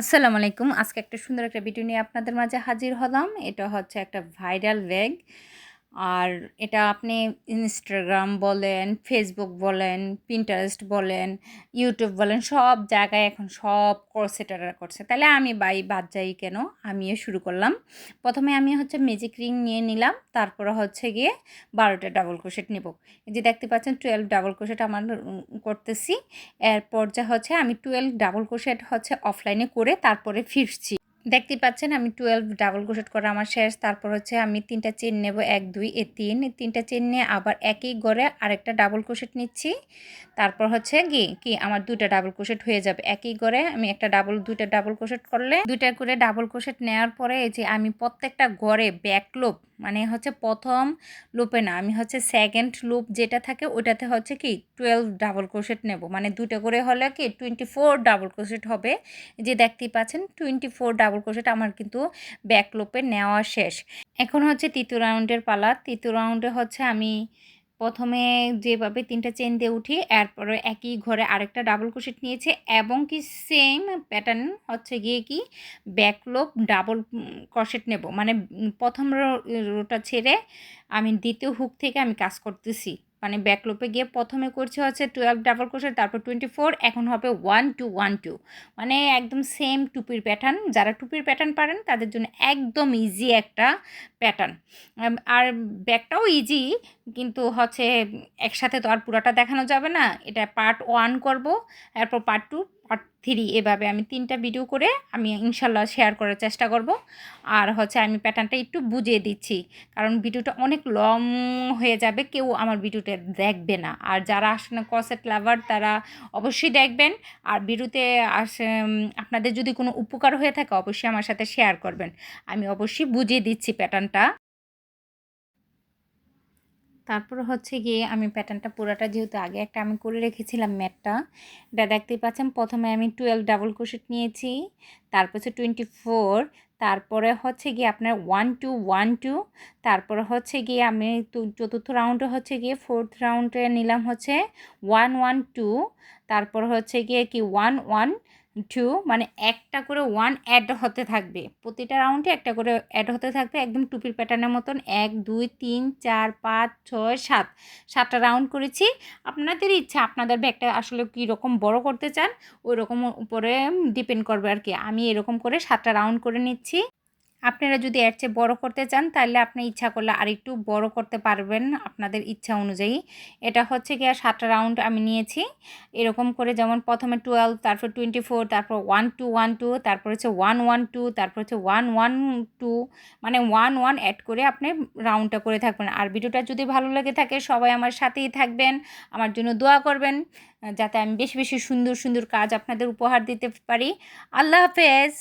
আসসালামু আলাইকুম। আজকে একটা সুন্দর একটা ভিডিও নিয়ে আপনাদের মাঝে হাজির হলাম। এটা হচ্ছে একটা ভাইরাল ব্যাগ। আর এটা আপনি ইনস্টাগ্রাম বলেন ফেসবুক বলেন পিন্টারেস্ট বলেন ইউটিউব বলেন, সব জায়গায় এখন সব কোর্স কোর্সেটাররা করছে। তাহলে আমি বাই, বাদ যাই কেন? আমিও শুরু করলাম। প্রথমে আমি হচ্ছে ম্যাজিক রিং নিয়ে নিলাম, তারপরে হচ্ছে গিয়ে বারোটা ডাবল ক্রোশেট নেব। এই যে দেখতে পাচ্ছেন টুয়েলভ ডাবল ক্রোশেট আমার করতেছি। এরপর যা হচ্ছে, আমি টুয়েলভ ডাবল ক্রোশেট হচ্ছে অফলাইনে করে তারপরে ফিরছি। দেখতে পাচ্ছেন, আমি টুয়েলভ ডাবল ক্রোশেট করা আমার শেষ। তারপর হচ্ছে আমি তিনটা চেন নেব, এক, দুই, এ, তিন। তিনটা চেন নিয়ে আবার একই গড়ে আরেকটা ডাবল ক্রোশেট নিচ্ছি। তারপর হচ্ছে কি কি আমার দুটা ডাবল ক্রোশেট হয়ে যাবে। একই গড়ে আমি একটা ডাবল দুইটা ডাবল ক্রোশেট করলে দুইটা করে ডাবল ক্রোশেট নেওয়ার পরে এই যে আমি প্রত্যেকটা গড়ে ব্যাক লোপ মানে হচ্ছে প্রথম লুপে না, আমি হচ্ছে সেকেন্ড লুপ যেটা থাকে ওটাতে হচ্ছে কি টুয়েলভ ডাবল ক্রোশেট নেব। মানে দুটো করে হলে কি টোয়েন্টি ফোর ডাবল ক্রোশেট হবে যে দেখতেই পাচ্ছেন টোয়েন্টি ফোর ডাবল ক্রোশেট আমার কিন্তু ব্যাক লুপে নেওয়া শেষ। এখন হচ্ছে তৃতীয় রাউন্ডের পালা। তৃতীয় রাউন্ডে হচ্ছে আমি প্রথমে যেভাবে তিনটা চেন দিয়ে উঠি, এরপরে একই ঘরে আরেকটা ডাবল ক্রোশেট নিয়েছে এবং কি সেম প্যাটার্ন হচ্ছে গিয়ে কি ব্যাকলোপ ডাবল ক্রোশেট নেব। মানে প্রথম রোটা ছেড়ে আমি দ্বিতীয় হুক থেকে আমি কাজ করতেছি। মানে ব্যাকলোপে গিয়ে প্রথমে করছে হচ্ছে টুয়েলভ ডাবল ক্রোশেট তারপর টোয়েন্টি ফোর এখন হবে ওয়ান টু ওয়ান টু মানে একদম সেম টুপির প্যাটার্ন যারা টুপির প্যাটার্ন পারেন, তাদের জন্য একদম ইজি একটা প্যাটার্ন আর ব্যাকটাও ইজি কিন্তু হচ্ছে একসাথে তো আর পুরাটা দেখানো যাবে না। এটা পার্ট ওয়ান করব, এরপর পার্ট টু পার্ট থ্রি এভাবে আমি তিনটা ভিডিও করে আমি ইনশাল্লাহ শেয়ার করার চেষ্টা করব। আর হচ্ছে আমি প্যাটার্নটা একটু বুঝিয়ে দিচ্ছি, কারণ ভিডিওটা অনেক লং হয়ে যাবে, কেউ আমার ভিডিওটা দেখবে না। আর যারা আসলে কসেট লাভার তারা অবশ্যই দেখবেন। আর ভিডিওতে আসে আপনাদের যদি কোনো উপকার হয়ে থাকে, অবশ্যই আমার সাথে শেয়ার করবেন। আমি অবশ্যই বুঝিয়ে দিচ্ছি প্যাটার্নটা তারপর হচ্ছে গিয়ে আমি প্যাটার্নটা পুরাটা যেহেতু আগে একটা আমি করে রেখেছিলাম ম্যাটটা, এটা দেখতেই পাচ্ছেন প্রথমে আমি টুয়েলভ ডাবল ক্রোশেট নিয়েছি, তারপর হচ্ছে টোয়েন্টি ফোর তারপরে হচ্ছে গিয়ে আপনার ওয়ান টু ওয়ান টু তারপরে হচ্ছে গিয়ে আমি চতুর্থ রাউন্ডে হচ্ছে গিয়ে ফোর্থ রাউন্ডে নিলাম হচ্ছে ওয়ান ওয়ান টু তারপর হচ্ছে গিয়ে কি ওয়ান ওয়ান টু মানে একটা করে ওয়ান অ্যাড হতে থাকবে। প্রতিটা রাউন্ডে একটা করে অ্যাড হতে থাকবে, একদম টুপির প্যাটার্নের মতন। এক, দুই, তিন, চার, পাঁচ, ছয়, সাত। সাতটা রাউন্ড করেছি। আপনাদের ইচ্ছা, আপনাদের ব্যাগটা আসলে কী রকম বড় করতে চান ওই রকম উপরে ডিপেন্ড করবে আর কি। আমি এরকম করে সাতটা রাউন্ড করে নিচ্ছি। আপনারা যদি এর চেয়ে বড়ো করতে চান, তাহলে আপনি ইচ্ছা করলে আর একটু বড় করতে পারবেন আপনাদের ইচ্ছা অনুযায়ী। এটা হচ্ছে আর সাতটা রাউন্ড আমি নিয়েছি। এরকম করে যেমন প্রথমে টুয়েলভ তারপর টোয়েন্টি ফোর তারপর ওয়ান টু ওয়ান টু তারপর হচ্ছে ওয়ান ওয়ান টু তারপর হচ্ছে ওয়ান ওয়ান টু মানে ওয়ান ওয়ান অ্যাড করে আপনি রাউন্ডটা করে থাকবেন। আর ভিডিওটা যদি ভালো লেগে থাকে, সবাই আমার সাথেই থাকবেন, আমার জন্য দোয়া করবেন, যাতে আমি বেশি বেশি সুন্দর সুন্দর কাজ আপনাদের উপহার দিতে পারি। আল্লাহ হাফেজ!